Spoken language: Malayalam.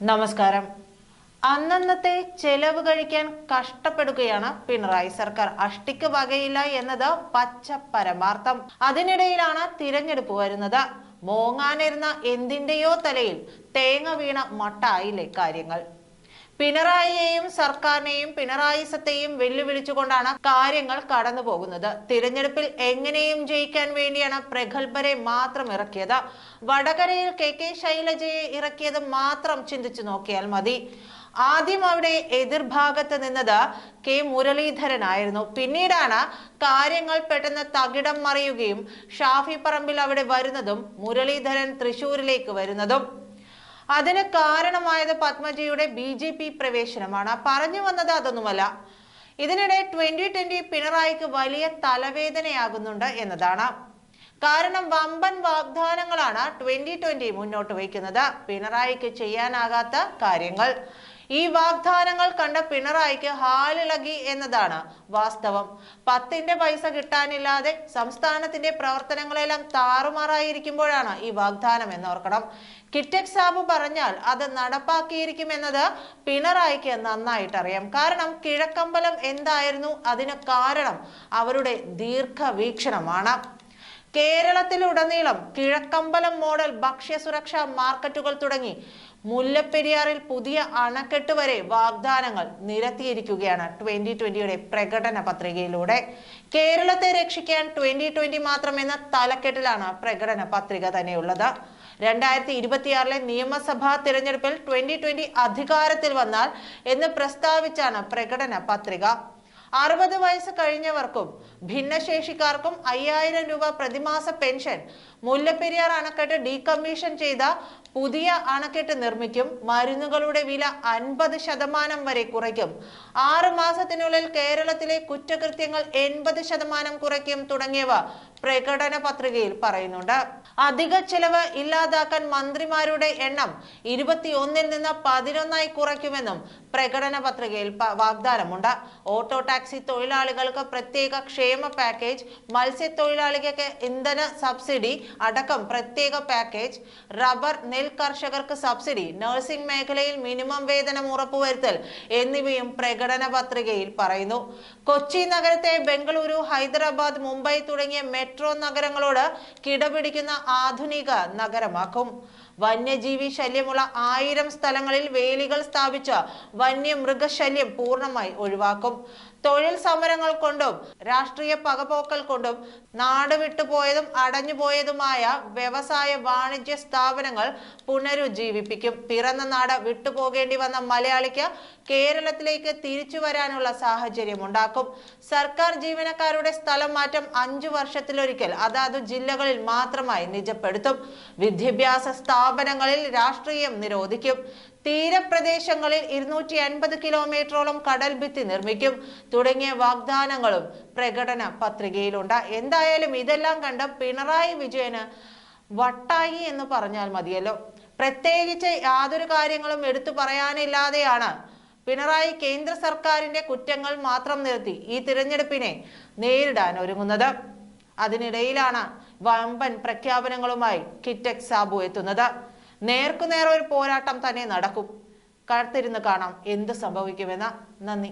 നമസ്കാരം. അന്നന്നത്തെ ചെലവ് കഴിക്കാൻ കഷ്ടപ്പെടുകയാണ് പിണറായി സർക്കാർ. അഷ്ടിക്ക് വകയില്ല എന്നത് പച്ച പരമാർത്ഥം. അതിനിടയിലാണ് തിരഞ്ഞെടുപ്പ് വരുന്നത്. മോങ്ങാനിരുന്ന എന്തിന്റെയോ തലയിൽ തേങ്ങ വീണ മട്ടായില്ലേ കാര്യങ്ങൾ. പിണറായിയെയും സർക്കാരിനെയും പിണറായിസത്തെയും വെല്ലുവിളിച്ചുകൊണ്ടാണ് കാര്യങ്ങൾ കടന്നു പോകുന്നത്. തിരഞ്ഞെടുപ്പിൽ എങ്ങനെയും ജയിക്കാൻ വേണ്ടിയാണ് പ്രഗത്ഭരെ മാത്രം ഇറക്കിയത്. വടകരയിൽ കെ കെ ശൈലജയെ ഇറക്കിയത് മാത്രം ചിന്തിച്ചു നോക്കിയാൽ മതി. ആദ്യം അവിടെ എതിർഭാഗത്ത് നിന്നത് കെ മുരളീധരനായിരുന്നു. പിന്നീടാണ് കാര്യങ്ങൾ പെട്ടെന്ന് തകിടം മറിയുകയും ഷാഫി പറമ്പിൽ അവിടെ വരുന്നതും മുരളീധരൻ തൃശൂരിലേക്ക് വരുന്നതും. അതിന് കാരണമായത് പത്മജിയുടെ ബി ജെ പി പ്രവേശനമാണ്. പറഞ്ഞു വന്നത് അതൊന്നുമല്ല. ഇതിനിടെ ട്വന്റി ട്വന്റി പിണറായിക്ക് വലിയ തലവേദനയാകുന്നുണ്ട് എന്നതാണ്. കാരണം വമ്പൻ വാഗ്ദാനങ്ങളാണ് ട്വന്റി ട്വന്റി മുന്നോട്ട് വയ്ക്കുന്നത്. പിണറായിക്ക് ചെയ്യാനാകാത്ത കാര്യങ്ങൾ. ഈ വാഗ്ദാനങ്ങൾ കണ്ട പിണറായിക്ക് ഹാലിളകി എന്നതാണ് വാസ്തവം. പത്തിന്റെ പൈസ കിട്ടാനില്ലാതെ സംസ്ഥാനത്തിന്റെ പ്രവർത്തനങ്ങളെല്ലാം താറുമാറായിരിക്കുമ്പോഴാണ് ഈ വാഗ്ദാനം എന്നോർക്കണം. കിറ്റക് സാബു പറഞ്ഞാൽ അത് നടപ്പാക്കിയിരിക്കുമെന്നത് പിണറായിക്ക് നന്നായിട്ട് അറിയാം കാരണം കിഴക്കമ്പലം എന്തായിരുന്നു? അതിന് കാരണം അവരുടെ ദീർഘവീക്ഷണമാണ്. കേരളത്തിലുടനീളം കിഴക്കമ്പലം മോഡൽ ഭക്ഷ്യസുരക്ഷാ മാർക്കറ്റുകൾ തുടങ്ങി മുല്ലപ്പെരിയാറിൽ പുതിയ അണക്കെട്ട് വരെ വാഗ്ദാനങ്ങൾ നിരത്തിയിരിക്കുകയാണ് ട്വന്റി ട്വന്റിയുടെ പ്രകടന പത്രികയിലൂടെ. കേരളത്തെ രക്ഷിക്കാൻ ട്വന്റി ട്വന്റി മാത്രം എന്ന തലക്കെട്ടിലാണ് പ്രകടന പത്രിക തന്നെയുള്ളത്. രണ്ടായിരത്തി ഇരുപത്തിയാറിലെ നിയമസഭാ തിരഞ്ഞെടുപ്പിൽ ട്വന്റി ട്വന്റി അധികാരത്തിൽ വന്നാൽ എന്ന് പ്രസ്താവിച്ചാണ് പ്രകടന പത്രിക. അറുപത് വയസ്സ് കഴിഞ്ഞവർക്കും ഭിന്നശേഷിക്കാർക്കും അയ്യായിരം രൂപ പ്രതിമാസ പെൻഷൻ മുല്ലപ്പെരിയാർ അണക്കെട്ട് ഡീകമ്മീഷൻ ചെയ്ത പുതിയ അണക്കെട്ട് നിർമ്മിക്കും. മരുന്നുകളുടെ വില അൻപത് ശതമാനം വരെ കുറയ്ക്കും. ആറ് മാസത്തിനുള്ളിൽ കേരളത്തിലെ കുറ്റകൃത്യങ്ങൾ എൺപത് ശതമാനം കുറയ്ക്കും തുടങ്ങിയവ പ്രകടന പത്രികയിൽ പറയുന്നുണ്ട്. അധിക ചെലവ് ഇല്ലാതാക്കാൻ മന്ത്രിമാരുടെ എണ്ണം ഇരുപത്തിയൊന്നിൽ നിന്ന് പതിനൊന്നായി കുറയ്ക്കുമെന്നും പ്രകടന പത്രികയിൽ വാഗ്ദാനമുണ്ട്. ഓട്ടോ ടാക്സി തൊഴിലാളികൾക്ക് പ്രത്യേക ക്ഷേമ പാക്കേജ് മത്സ്യത്തൊഴിലാളികൾക്ക് ഇന്ധന സബ്സിഡി അടക്കം പ്രത്യേക പാക്കേജ് റബ്ബർ നെൽ കർഷകർക്ക് സബ്സിഡി നഴ്സിംഗ് മേഖലയിൽ മിനിമം വേതനം ഉറപ്പുവരുത്തൽ എന്നിവയും പ്രകടന പത്രികയിൽ പറയുന്നു. കൊച്ചി നഗരത്തെ ബംഗളൂരു ഹൈദരാബാദ് മുംബൈ തുടങ്ങിയ മെട്രോ നഗരങ്ങളോട് കിടപിടിക്കുന്ന ആധുനിക നഗരമാക്കും. വന്യജീവി ശല്യമുള്ള ആയിരം സ്ഥലങ്ങളിൽ വേലികൾ സ്ഥാപിച്ച വന്യമൃഗശല്യം പൂർണമായി ഒഴിവാക്കും. തൊഴിൽ സമരങ്ങൾ കൊണ്ടും രാഷ്ട്രീയ പകപോക്കൽ കൊണ്ടും നാട് വിട്ടുപോയതും അടഞ്ഞുപോയതുമായ വ്യവസായ വാണിജ്യ സ്ഥാപനങ്ങൾ പുനരുജ്ജീവിപ്പിക്കും. പിറന്ന നാട് വിട്ടുപോകേണ്ടി വന്ന മലയാളിക്ക് കേരളത്തിലേക്ക് തിരിച്ചു വരാനുള്ള സാഹചര്യം ഉണ്ടാക്കും. സർക്കാർ ജീവനക്കാരുടെ സ്ഥലം മാറ്റം അഞ്ചു വർഷത്തിലൊരിക്കൽ അതാത് ജില്ലകളിൽ മാത്രമായി നിജപ്പെടുത്തും. വിദ്യാഭ്യാസ സ്ഥാപനങ്ങളിൽ രാഷ്ട്രീയം നിരോധിക്കും. തീരപ്രദേശങ്ങളിൽ ഇരുന്നൂറ്റി അൻപത് കിലോമീറ്ററോളം കടൽ ഭിത്തി നിർമ്മിക്കും. തുടങ്ങിയ വാഗ്ദാനങ്ങളും പ്രകടന പത്രികയിലുണ്ട്. എന്തായാലും ഇതെല്ലാം കണ്ട് പിണറായി വിജയന് വട്ടായി എന്ന് പറഞ്ഞാൽ മതിയല്ലോ. പ്രത്യേകിച്ച് യാതൊരു കാര്യങ്ങളും എടുത്തു പറയാനില്ലാതെയാണ് പിണറായി കേന്ദ്ര സർക്കാരിന്റെ കുറ്റങ്ങൾ മാത്രം നിർത്തി ഈ തിരഞ്ഞെടുപ്പിനെ നേരിടാൻ ഒരുങ്ങുന്നത്. അതിനിടയിലാണ് വമ്പൻ പ്രഖ്യാപനങ്ങളുമായി കിറ്റക് സാബു എത്തുന്നത്. നേർക്കുനേർ ഒരു പോരാട്ടം തന്നെ നടക്കും. കാത്തിരുന്ന് കാണാം എന്ത് സംഭവിക്കുമെന്ന് നന്ദി.